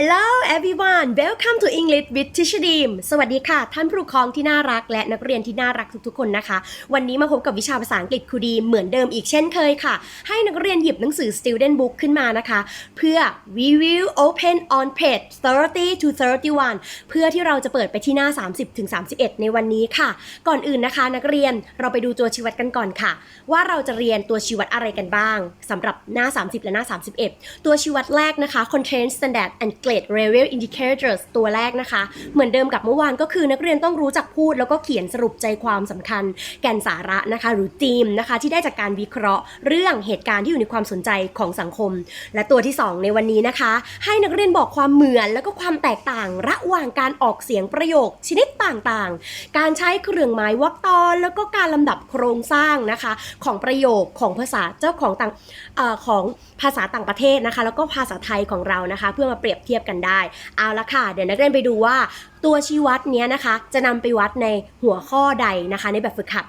Hello everyone welcome to English with Teacher Deem สวัสดีค่ะ ท่านผู้ปกครองที่น่ารักและนักเรียนที่น่ารักทุกๆคนนะคะ วันนี้มาพบกับวิชาภาษาอังกฤษครูดีเหมือนเดิมอีกเช่นเคยค่ะ ให้นักเรียนหยิบหนังสือ student book ขึ้นมานะคะ เพื่อ we will open on page 30 to 31 เพื่อที่เราจะเปิดไปที่หน้า 30ถึง31 ในวันนี้ค่ะ ก่อนอื่นนะคะ นักเรียนเราไปดูตัวชี้วัดกันก่อนค่ะ ว่าเราจะเรียนตัวชี้วัดอะไรกันบ้างสำหรับหน้า 30 และหน้า 31 ตัวชี้วัดแรกนะคะ content standard and grade level indicators ตัวแรกนะคะ เหมือนเดิมกับเมื่อวานก็คือนักเรียนต้องรู้จักพูดแล้วก็เขียนสรุปใจความสำคัญ แก่นสาระนะคะ หรือธีมนะคะ ที่ได้จากการวิเคราะห์ เรื่องเหตุการณ์ที่อยู่ในความสนใจของสังคม และตัวที่ 2 ในวันนี้นะคะ ให้นักเรียนบอกความเหมือนแล้วก็ความแตกต่าง ระหว่างการออกเสียงประโยคชนิดต่างๆ การใช้เครื่องหมายวรรคตอน แล้วก็การลำดับโครงสร้างนะคะ ของประโยคของภาษาเจ้าของต่างอของภาษาต่างประเทศนะคะ แล้วก็ภาษาไทยของเรานะคะ เพื่อมาเปรียบเทียบกันได้ เอาละค่ะ เดี๋ยวนักเรียนไปดูว่าตัวชี้วัดเนี้ยนะคะ จะนำไปวัดในหัวข้อใดนะคะ ในแบบฝึกหัด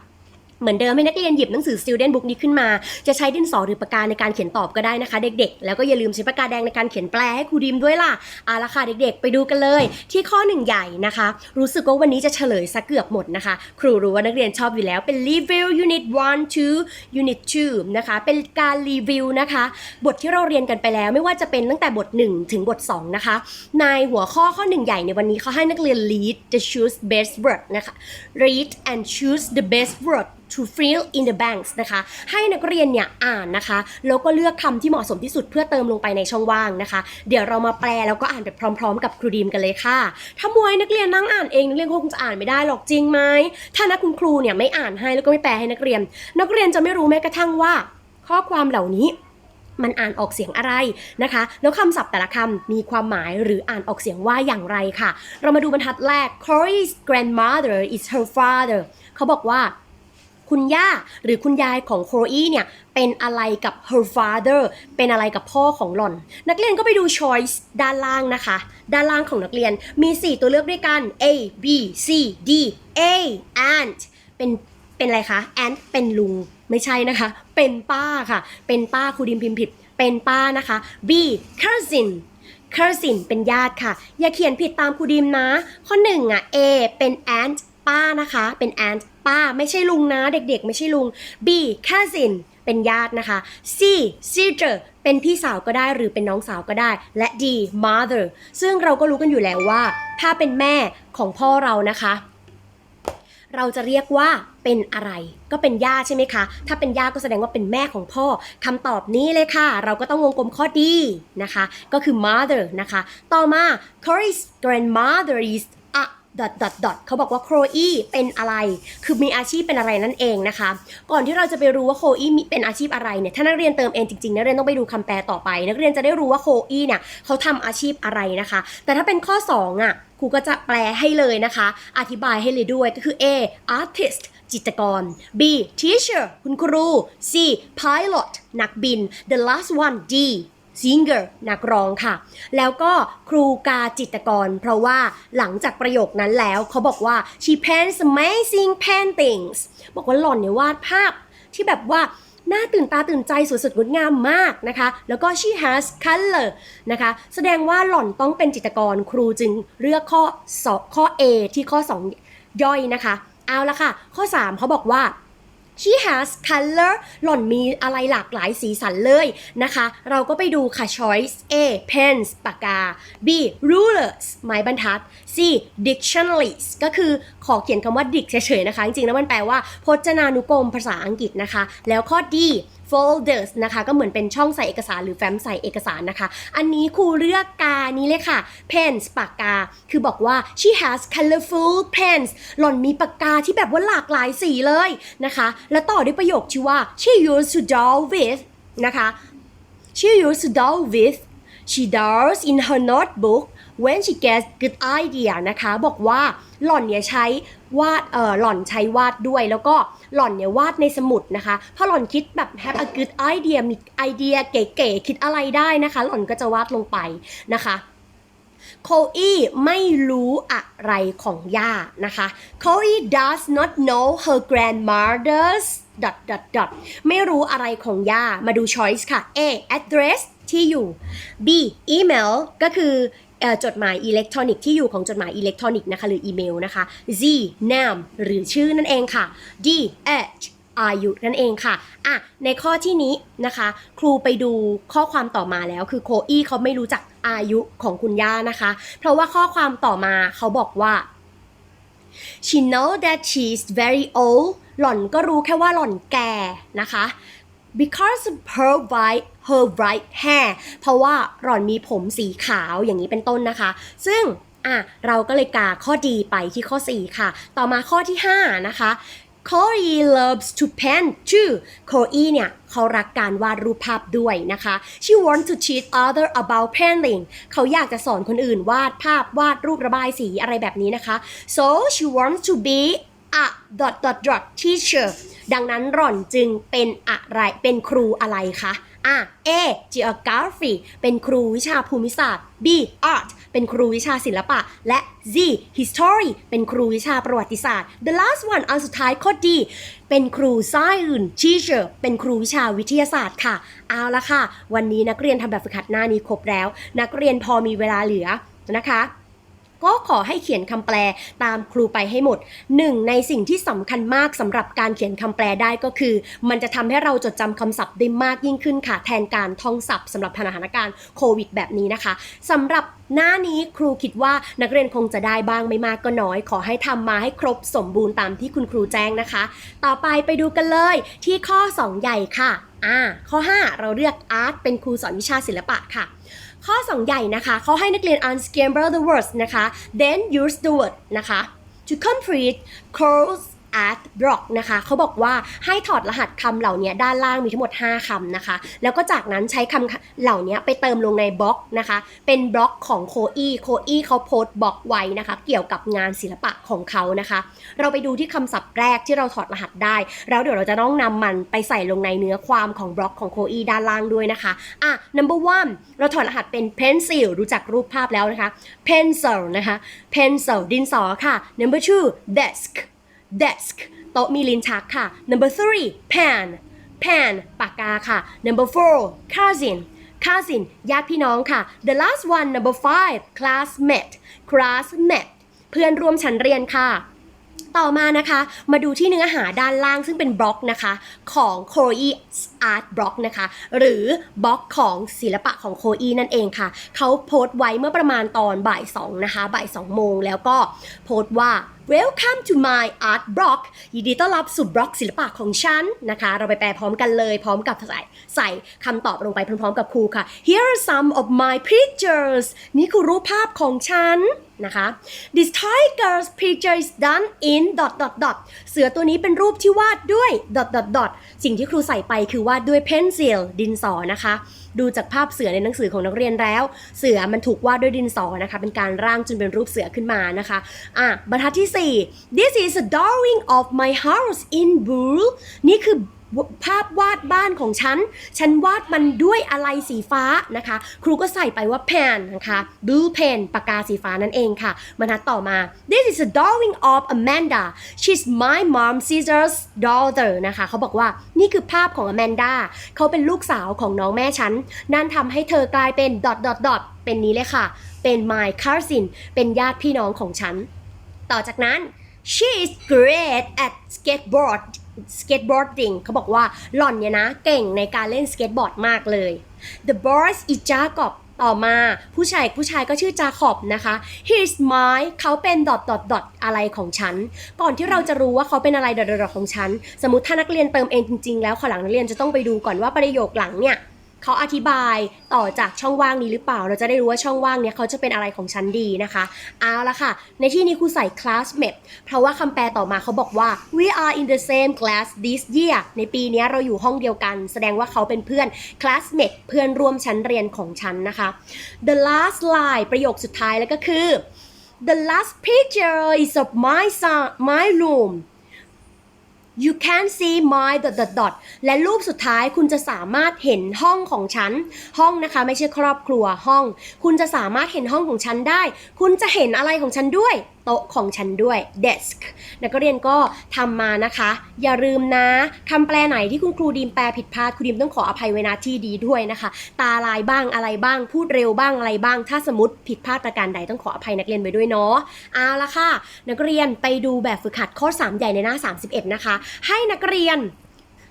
เหมือนเดิมให้นักเรียนหยิบหนังสือ student book นี้ขึ้นมา จะใช้ดินสอหรือปากกาในการเขียนตอบก็ได้นะคะ เด็กๆ แล้วก็อย่าลืมใช้ปากกาแดงในการเขียนแปลให้ครูดิมด้วยล่ะเอาละค่ะเด็กๆ ไปดูกันเลย ที่ข้อหนึ่งใหญ่นะคะ รู้สึกว่าวันนี้จะเฉลยซะเกือบหมดนะคะ ครูรู้ว่านักเรียนชอบอยู่แล้วเป็น review unit 1 2 unit 2นะคะเป็นการรีวิวนะคะ บทที่เราเรียนกันไปแล้วไม่ว่าจะเป็นตั้งแต่บท 1 ถึงบท 2 นะคะ ในหัวข้อข้อหนึ่งใหญ่ในวันนี้เขาให้นักเรียน read the choose best word นะคะ read and choose the best word to fill in the blanks นะคะ ให้นักเรียนเนี่ยอ่านนะคะ แล้วก็เลือกคำที่เหมาะสมที่สุดเพื่อเติมลงไปในช่องว่างนะคะ เดี๋ยวเรามาแปลแล้วก็อ่านไปพร้อม ๆ กับครูดีมกันเลยค่ะ ถ้ามวยนักเรียนนั่งอ่านเองนักเรียนคงจะอ่านไม่ได้หรอกจริงไหม ถ้านักคุณครูเนี่ยไม่อ่านให้แล้วก็ไม่แปลให้นักเรียน นักเรียนจะไม่รู้แม้กระทั่งว่า ข้อความเหล่านี้มันอ่านออกเสียงอะไรนะคะ แล้วคำศัพท์แต่ละคำมีความหมายหรืออ่านออกเสียงว่าอย่างไรค่ะ เรามาดูบรรทัดแรก Corey's grandmother is her father เขาบอกว่า คุณย่าหรือคุณยายของโครอีเนี่ยเป็นอะไรกับ her father เป็นอะไรกับพ่อของหล่อน นักเรียนก็ไปดู choice ด้านล่างนะคะ ด้านล่างของนักเรียนมี 4 ตัวเลือกด้วยกัน A B C D A and เป็นเป็นอะไรคะ and เป็นลุงไม่ใช่นะคะ เป็นป้าค่ะ เป็นป้าครูดิมพิมพ์ผิด เป็นป้านะคะ B cousin cousin เป็นญาติค่ะ อย่าเขียนผิดตามครูดิมนะ ข้อหนึ่งอะ A เป็น aunt ป้านะคะ เป็น aunt ป้าไม่ใช่ลุงนะ เด็กๆ ไม่ใช่ลุง B cousin เป็นญาตินะคะ C sister เป็นพี่สาวก็ได้หรือเป็นน้องสาวก็ได้ และ D mother ซึ่งเราก็รู้กันอยู่แล้วว่า ถ้าเป็นแม่ของพ่อเรานะคะ เราจะเรียกว่าเป็นอะไร ก็เป็นย่าใช่ไหมคะ ถ้าเป็นย่าก็แสดงว่าเป็นแม่ของพ่อคำตอบนี้เลยค่ะ เราก็ต้องวงกลมข้อดีนะคะ ก็คือ mother นะคะ ต่อมา Corey's grandmother is dot dot dot เขาบอกว่า Chloe เป็นอะไร คือมีอาชีพเป็นอะไรนั่นเองนะคะ ก่อนที่เราจะไปรู้ว่า Chloe มีเป็นอาชีพอะไรเนี่ย ถ้านักเรียนเติมเองจริงๆ นักเรียนต้องไปดูคำแปลต่อไป นักเรียนจะได้รู้ว่า Chloe เนี่ยเขาทำอาชีพอะไรนะคะ แต่ถ้าเป็นข้อ 2อะครูก็จะแปลให้เลยนะคะ อธิบายให้เลยด้วยก็คือ A artist จิตรกร B teacher คุณครู C pilot นักบิน the last one D singer นักร้องค่ะ แล้วก็ครูกาจิตกร เพราะว่าหลังจากประโยคนั้นแล้วเขาบอกว่า she paints amazing paintings บอกว่าหล่อนเนี่ยวาดภาพที่แบบว่าน่าตื่นตาตื่นใจสวยสดงดงามมากนะคะ แล้วก็ she has color นะคะ แสดงว่าหล่อนต้องเป็นจิตกรครูจึงเลือกข้อสอบข้อ A ที่ข้อ 2 ย่อยนะคะ เอาละค่ะ ข้อ 3เขาบอกว่า she has color หล่อนมีอะไรหลากหลายสีสันเลยนะคะ เราก็ไปดูค่ะ choice A pens ปากกา B rulers ไม้บรรทัด C dictionaries ก็คือขอเขียนคำว่า dic เฉยๆนะคะ จริงๆแล้วมันแปลว่าพจนานุกรมภาษาอังกฤษนะคะ แล้วข้อ D folders นะคะก็เหมือนเป็นช่องใส่เอกสารหรือแฟ้มใส่เอกสารนะคะ อันนี้ครูเลือกกานี้เลยค่ะ pens ปากกา คือบอกว่า she has colorful pens หล่อนมีปากกาที่แบบว่าหลากหลายสีเลยนะคะ แล้วต่อด้วยประโยคที่ว่า she used to draw with นะคะ she used to draw with she draws in her notebook when she gets good idea นะคะ บอกว่าหล่อนเนี่ยใช้วาดเออหล่อนใช้วาดด้วย แล้วก็หล่อนเนี่ยวาดในสมุดนะคะพอหล่อนคิดแบบ have a good idea มีไอเดียเก๋ๆคิดอะไรได้นะคะ หล่อนก็จะวาดลงไปนะคะโคอีไม่รู้อะไรของย่านะคะโคอี does not know her grandmother's dot dot dot ไม่รู้อะไรของย่า มาดู choice ค่ะ A address ที่อยู่ B email ก็คือ จดหมายอิเล็กทรอนิกส์ที่อยู่ของจดหมายอิเล็กทรอนิกส์นะคะหรืออีเมลนะคะ Z name หรือชื่อนั่นเองค่ะ D H อายุนั่นเองค่ะ อะ ในข้อที่นี้นะคะ ครูไปดูข้อความต่อมาแล้ว คือโคอี้เขาไม่รู้จักอายุของคุณย่านะคะ เพราะว่าข้อความต่อมาเขาบอกว่า she know that she's very old หล่อนก็รู้แค่ว่าหล่อนแก่นะคะ because of her white her bright hair เพราะว่าหล่อนมีผมสีขาวอย่างนี้เป็นต้นนะคะ ซึ่งอะเราก็เลยกาข้อดีไปที่ข้อ 4 ค่ะ ต่อมาข้อที่ 5 นะคะ Corey loves to paint too โคอีเนี่ยเขารักการวาดรูปภาพด้วยนะคะ she wants to teach other about painting เขาอยากจะสอนคนอื่นวาดภาพวาดรูประบายสีอะไรแบบนี้นะคะ so she wants to be a dot dot dot teacher ดังนั้นหล่อนจึงเป็นอะไรเป็นครูอะไรคะอะ A geography เป็นครูวิชาภูมิศาสตร์ B art เป็นครูวิชาศิลปะ และ Z history เป็นครูวิชาประวัติศาสตร์ the last one อันสุดท้ายข้อ D เป็นครูสายอื่น teacher เป็นครูวิชาวิทยาศาสตร์ค่ะ เอาละค่ะ วันนี้นักเรียนทำแบบฝึกหัดหน้านี้ครบแล้ว นักเรียนพอมีเวลาเหลือนะคะ ก็ขอให้เขียนคำแปลตามครูไปให้หมดหนึ่งในสิ่งที่สำคัญมากสำหรับการเขียนคำแปลได้ก็คือ มันจะทำให้เราจดจำคำศัพท์ได้มากยิ่งขึ้นค่ะ แทนการท่องศัพท์สำหรับสถานการณ์โควิดแบบนี้นะคะสำหรับหน้านี้ครูคิดว่านักเรียนคงจะได้บ้างไม่มากก็น้อย ขอให้ทำมาให้ครบสมบูรณ์ตามที่คุณครูแจ้งนะคะ ต่อไปไปดูกันเลยที่ข้อ 2 ใหญ่ค่ะอ่าข้อ 5 เราเลือกอาร์ตเป็นครูสอนวิชาศิลปะค่ะ ข้อ 2 ใหญ่นะคะเขาให้นักเรียน unscramble the words นะคะ then use the word นะคะ to complete course at block นะคะเขาบอกว่าให้ถอดรหัสคำเหล่านี้ด้านล่างมีทั้งหมด 5คำนะคะ แล้วก็จากนั้นใช้คำเหล่านี้ไปเติมลงในบล็อกนะคะ เป็นบล็อกของโคอี้โคอี้เขาโพสต์บล็อกไว้นะคะ เกี่ยวกับงานศิลปะของเขานะคะ เราไปดูที่คำศัพท์แรกที่เราถอดรหัสได้ แล้วเดี๋ยวเราจะต้องนำมันไปใส่ลงในเนื้อความของบล็อกของโคอี้ด้านล่างด้วยนะคะอะ number one เราถอดรหัสเป็น pencil รู้จักรูปภาพแล้วนะคะ pencil นะคะ pencil ดินสอค่ะ number two desk desk โต๊ะมีลิ้นชักค่ะ number three pen pen ปากกาค่ะ number four cousin cousin ญาติพี่น้องค่ะ the last one number five classmate classmate เพื่อนร่วมชั้นเรียนค่ะ ต่อมานะคะ มาดูที่เนื้อหาด้านล่างซึ่งเป็นบล็อกนะคะ ของ c o e Art Block นะคะ หรือบล็อกของศิลปะของ c o e นั่นเองค่ะ เขาโพสต์ไว้เมื่อประมาณตอนบ่าย2นะคะ บ่าย2โมงแล้วก็โพสต์ว่า Welcome to my art block ยินดีต้อนรับสู่บล็อกศิลปะของฉันนะคะ เราไปแปลพร้อมกันเลยพร้อมกับใส่ใส่คำตอบลงไปพร้อมๆกับครูค่ะ Here are some of my pictures นี่คือรูปภาพของฉันนะคะ This tiger's picture is done in dot dot dot เสือตัวนี้เป็นรูปที่วาดด้วยดอทดอทดอทสิ่งที่ครูใส่ไปคือวาดด้วยเพนซิลดินสอนะคะ ดูจากภาพเสือในหนังสือของนักเรียนแล้ว เสือมันถูกวาดด้วยดินสอนะคะ เป็นการร่างจนเป็นรูปเสือขึ้นมานะคะอะบรรทัดที่ 4 This is a drawing of my house in blue นี่คือ ภาพวาดบ้านของฉัน ฉันวาดมันด้วยอะไรสีฟ้านะคะ ครูก็ใส่ไปว่า pen นะคะ blue pen ปากกาสีฟ้านั่นเองค่ะบรรทัดต่อมา this is a drawing of Amanda she's my mom sister's daughter นะคะเขาบอกว่านี่คือภาพของ Amanda เขาเป็นลูกสาวของน้องแม่ฉัน นั่นทำให้เธอกลายเป็น dot dot dot เป็นนี้เลยค่ะ เป็น my cousin เป็นญาติพี่น้องของฉัน ต่อจากนั้น she is great at skateboard สเก็ตบอร์ดดิงเขาบอกว่าหล่อนเนี่ยนะเก่งในการเล่นสเก็ตบอร์ดมากเลย the boy is Jacob ต่อมาผู้ชายผู้ชายก็ชื่อจาขอบนะคะ he is my เขาเป็น dot dot dot อะไรของฉัน ก่อนที่เราจะรู้ว่าเขาเป็นอะไร dot dot dot ของฉัน สมมติถ้านักเรียนเติมเองจริงๆแล้วขอหลังนักเรียนจะต้องไปดูก่อนว่าประโยคหลังเนี่ย เขาอธิบายต่อจากช่องว่างนี้หรือเปล่า เราจะได้รู้ว่าช่องว่างเนี้ยเขาจะเป็นอะไรของชั้นดีนะคะเอาละค่ะ ในที่นี้ครูใส่ classmate เพราะว่าคำแปลต่อมาเขาบอกว่า we are in the same class this year ในปีนี้เราอยู่ห้องเดียวกัน แสดงว่าเขาเป็นเพื่อน classmate เพื่อนร่วมชั้นเรียนของฉันนะคะ the last line ประโยคสุดท้ายแล้วก็คือ the last picture is of my son my room you can see my dot dot dot และรูปสุดท้ายคุณจะสามารถเห็นห้องของฉัน ห้องนะคะไม่ใช่ครอบครัวห้อง คุณจะสามารถเห็นห้องของฉันได้ คุณจะเห็นอะไรของฉันด้วยโต๊ะของฉันด้วย desk นักเรียนก็ทำมานะคะ อย่าลืมนะคำแปลไหนที่คุณครูดีมแปลผิดพลาดครูดีมต้องขออภัยไว้ณที่ดีด้วยนะคะ ตาลายบ้างอะไรบ้าง พูดเร็วบ้างอะไรบ้าง ถ้าสมมติผิดพลาดประการใดต้องขออภัยนักเรียนไว้ด้วยเนาะเอาละค่ะ นักเรียนไปดูแบบฝึกหัดข้อ 3 ใหญ่ในหน้า 31 นะคะ ให้นักเรียน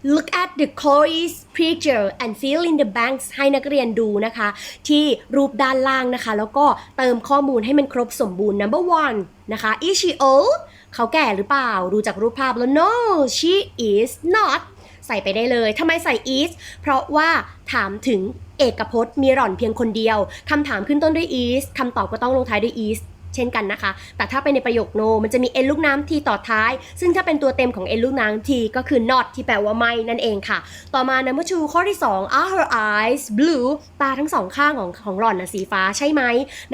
Look at the choice picture and fill in the blanks ให้นักเรียนดูนะคะ ที่รูปด้านล่างนะคะ แล้วก็เติมข้อมูลให้มันครบสมบูรณ์ number one นะคะ is she old เขาแก่หรือเปล่า ดูจากรูปภาพแล้ว no she is not ใส่ไปได้เลย ทำไมใส่ is เพราะว่าถามถึงเอกพจน์มีหล่อนเพียงคนเดียว คำถามขึ้นต้นด้วย is คำตอบก็ต้องลงท้ายด้วย is ช่นกันนะคะ แต่ถ้าเป็นในประโยค no มันจะมี n ลูกน้ำทีต่อท้าย ซึ่งถ้าเป็นตัวเต็มของ n ลูกน้ำทีก็คือ not ที่แปลว่าไม่นั่นเองค่ะ ต่อมา number two ข้อที่ 2 are her eyes blue ตาทั้งสองข้างของของหล่อนนะสีฟ้าใช่ไหม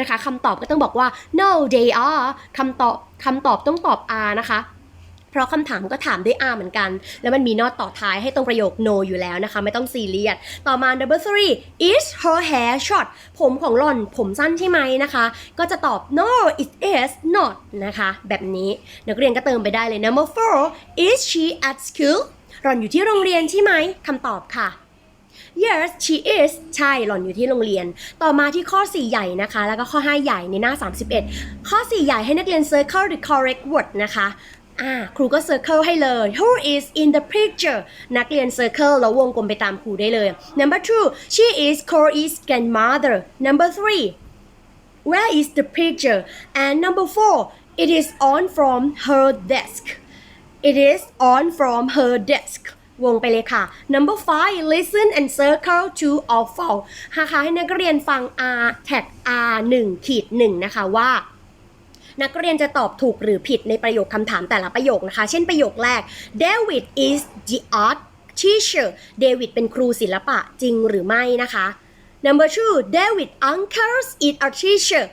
นะคะคำตอบก็ต้องบอกว่า no they are คำตอบคำตอบต้องตอบ are นะคะ เพราะคำถามก็ถามด้วย R เหมือนกัน แล้วมันมี not ต่อท้ายให้ตรงประโยค no อยู่แล้วนะคะ ไม่ต้องซีเรียส ต่อมา number three is her hair short ผมของหล่อนผมสั้นใช่ไหมนะคะ ก็จะตอบ no it is not นะคะ แบบนี้นักเรียนก็เติมไปได้เลย number four is she at school หล่อนอยู่ที่โรงเรียนใช่ไหมคำตอบค่ะ Yes she is ใช่หล่อนอยู่ที่โรงเรียน ต่อมาที่ข้อ 4 ใหญ่นะคะ แล้วก็ข้อ 5 ใหญ่ในหน้า 31 ข้อ 4 ใหญ่ให้นักเรียน circle the correct word นะคะ อ่าครูก็ circle ให้เลย who is in the picture นักเรียน circle แล้ววงกลมไปตามครูได้เลย number two she is Corey's grandmother number three where is the picture and number four it is on from her desk It is on from her desk วงไปเลยค่ะ number five listen and circle to all four หาให้นักเรียนฟัง R tag R 1ขีด1นะคะว่า นักเรียนจะตอบถูกหรือผิดในประโยคคำถามแต่ละประโยคนะคะ เช่นประโยคแรก David is the art teacher David เป็นครูศิลปะจริงหรือไม่นะคะ number two David uncles is a teacher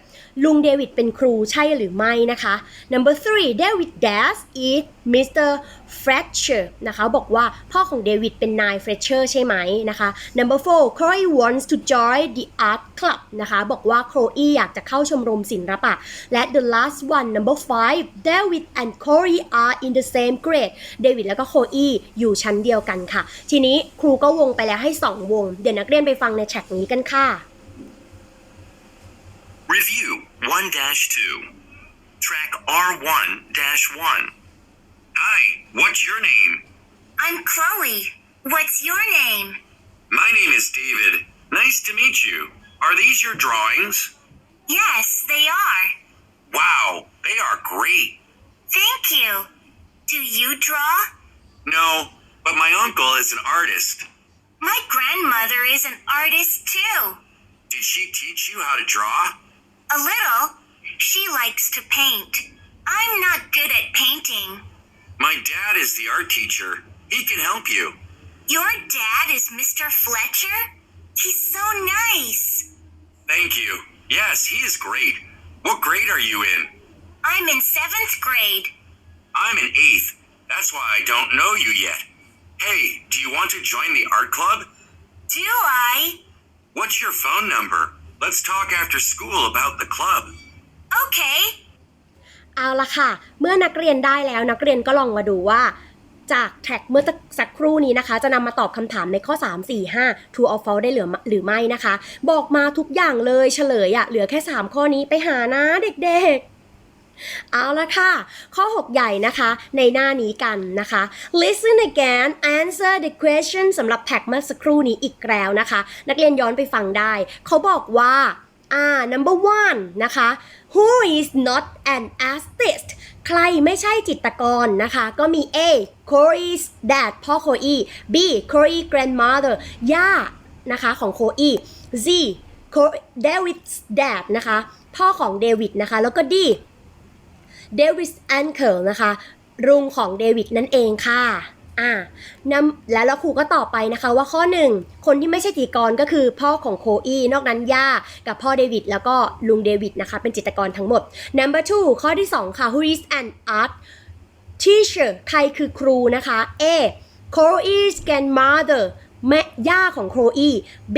ลุงเดวิดเป็นครูใช่หรือไม่นะคะ number three David dad is Mr. Fletcher นะคะบอกว่าพ่อของเดวิดเป็นนายเฟรเชอร์ใช่ไหมนะคะ number four Chloe wants to join the art club นะคะบอกว่าโคลอีอยากจะเข้าชมรมศิลปะ และ the last one number five David and Chloe are in the same grade เดวิดแล้วก็โคลอีอยู่ชั้นเดียวกันค่ะ ทีนี้ครูก็วงไปแล้วให้ 2 วง เดี๋ยวนักเรียนไปฟังในแท็กนี้กันค่ะ Review 1 2. Track R1 1. Hi, what's your name? I'm Chloe. What's your name? My name is David. Nice to meet you. Are these your drawings? Yes, they are. Wow, they are great. Thank you. Do you draw? No, but my uncle is an artist. My grandmother is an artist too. Did she teach you how to draw? A little. She likes to paint. I'm not good at painting. My dad is the art teacher. He can help you. Your dad is Mr. Fletcher? He's so nice. Thank you. Yes, he is great. What grade are you in? I'm in seventh grade. I'm in eighth. That's why I don't know you yet. Hey, do you want to join the art club? Do I? What's your phone number? Let's talk after school about the club. Okay. เอาละค่ะ เมื่อนักเรียนได้แล้วนักเรียนก็ลองมาดูว่า จากแท็กเมื่อสักครู่นี้นะคะ จะนำมาตอบคำถามในข้อ 3 4 5 true or false ได้เหลือหรือไม่นะคะ บอกมาทุกอย่างเลยเฉลยอะเหลือแค่ 3 ข้อนี้ไปหานะเด็กๆ เอาละค่ะ ข้อ 6 ใหญ่นะคะ ในหน้านี้กันนะคะ listen again answer the question สำหรับแท็กเมื่อสักครู่นี้อีกแล้วนะคะ นักเรียนย้อนไปฟังได้ เขาบอกว่าอ่า number one นะคะ who is not an artist ใครไม่ใช่จิตรกรนะคะ ก็มี A Corey's dad พ่อโคอี B Corey grandmother ย่านะคะของโคอี Z David's dad นะคะ พ่อของเดวิดนะคะ แล้วก็ D David's uncle นะคะลุงของเดวิดนั่นเองค่ะอ่านำแล้วแล้วครูก็ตอบไปนะคะว่าข้อหนึ่งคนที่ไม่ใช่จิตกรก็คือพ่อของโคอีนอกนั้นย่ากับพ่อเดวิดแล้วก็ลุงเดวิดนะคะ เป็นจิตกรทั้งหมด number two ข้อที่ 2 ค่ะ who is an art teacher ใครคือครูนะคะ A Chloe's grandmother แม่ย่าของ Chloe B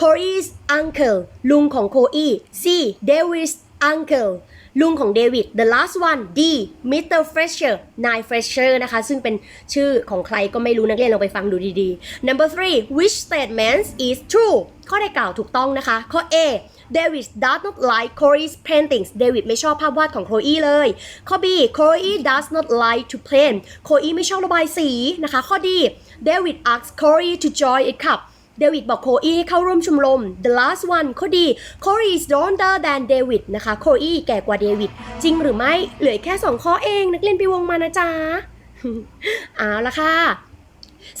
Chloe's uncle ลุงของโคอี C Davis uncle ลุงของเดวิด the last one D Mr. Fletcher นาย Fletcher นะคะ ซึ่งเป็นชื่อของใครก็ไม่รู้นักเรียนลองไปฟังดูดีๆ number three which statement is true ข้อใดกล่าวถูกต้องนะคะ ข้อ A David does not like Chloe's paintings David ไม่ชอบภาพวาดของ Chloe เลย ข้อ B Chloe does not like to paint Chloe ไม่ชอบระบายสีนะคะ ข้อ D David asks Chloe to join a club เดวิดบอกโคอีให้เข้าร่วมชมรม the last one ข้อดี Corey is older than David นะคะ โคอีแก่กว่าเดวิด จริงหรือไม่ เหลือแค่ 2 ข้อเอง นักเรียนไปวงมานะจ๊ะ เอาละค่ะ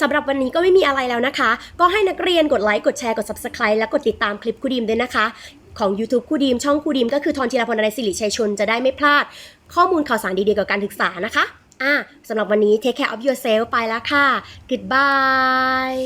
สำหรับวันนี้ก็ไม่มีอะไรแล้วนะคะ ก็ให้นักเรียนกดไลค์ กดแชร์ กด subscribe และกดติดตามคลิปครูดีมด้วยนะคะ ของ YouTube ครูดีม ช่องครูดีมก็คือทอนธีรพลนายสิริชัยชนจะได้ไม่พลาด ข้อมูลข่าวสารดีๆเกี่ยวกับการศึกษานะคะ อะสำหรับวันนี้ take care of yourself ไปแล้วค่ะ goodbye